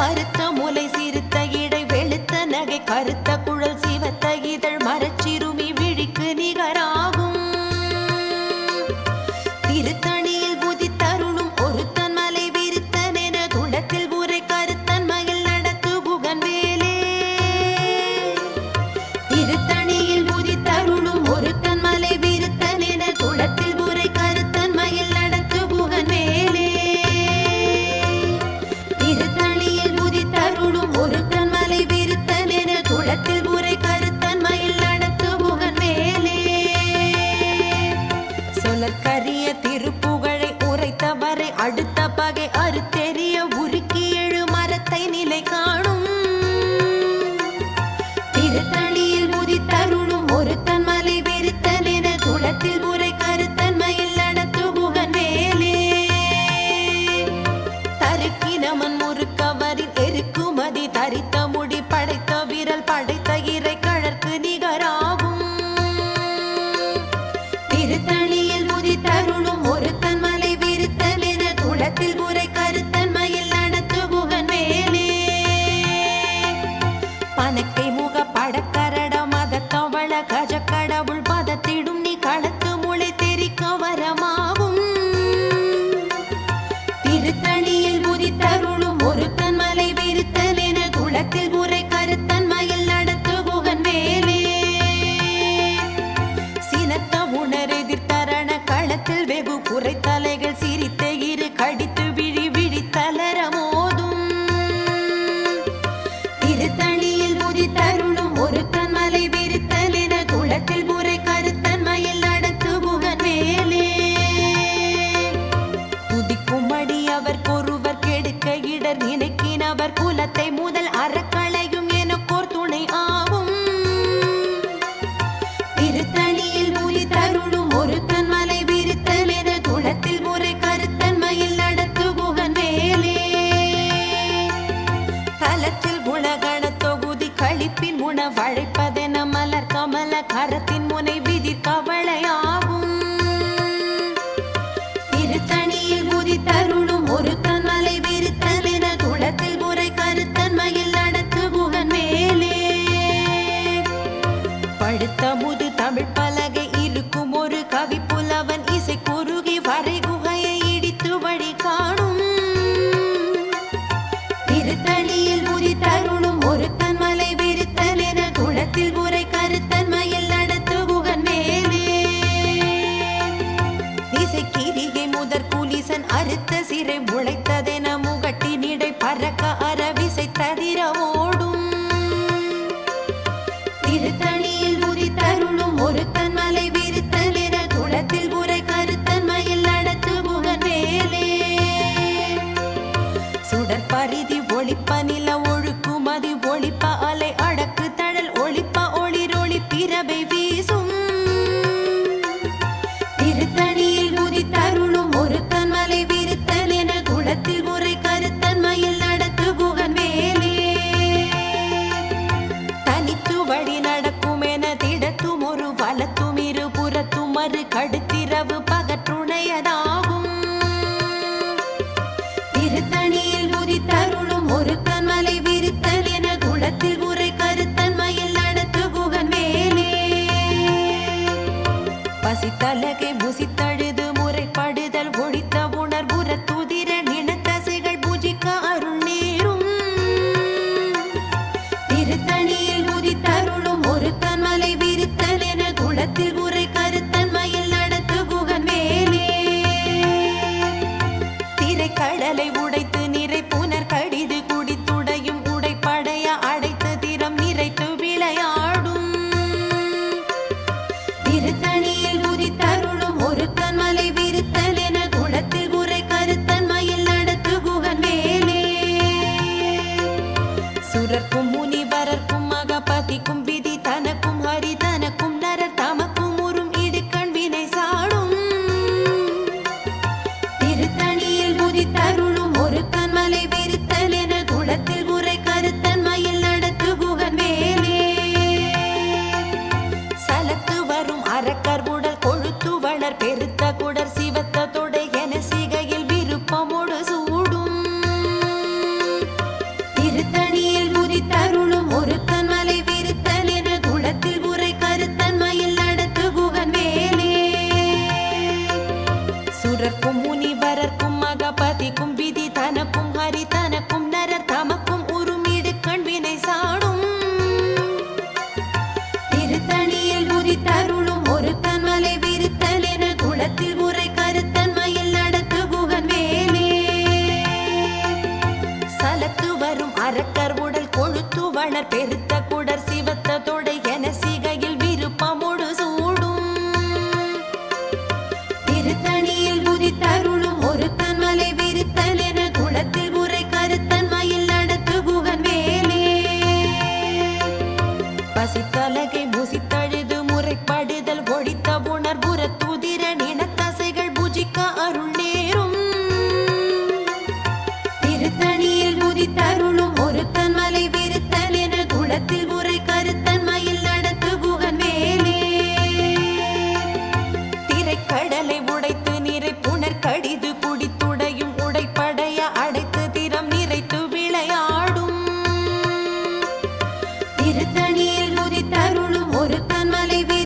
பருத்த ஆனக்கை முக படக்கரட மத கவள கஜ கடவுள் Pico அரக்க அரவிசை தவிர ஓடும் திருத்தணியில் உதித்தருளும் ஒருத்தன் மலை விரித்தலிர குளத்தில் உரை கருத்தன் மயில் நடத்து புகன் வேலே சுடற்பரிதி ஒளிப்ப நில ஒழுக்குமதி ஒளிப்ப சலத்து வரும் அறக்கர் உடல் கொழுத்து வளர் பெருத்த குடர் சிவத்த தொடை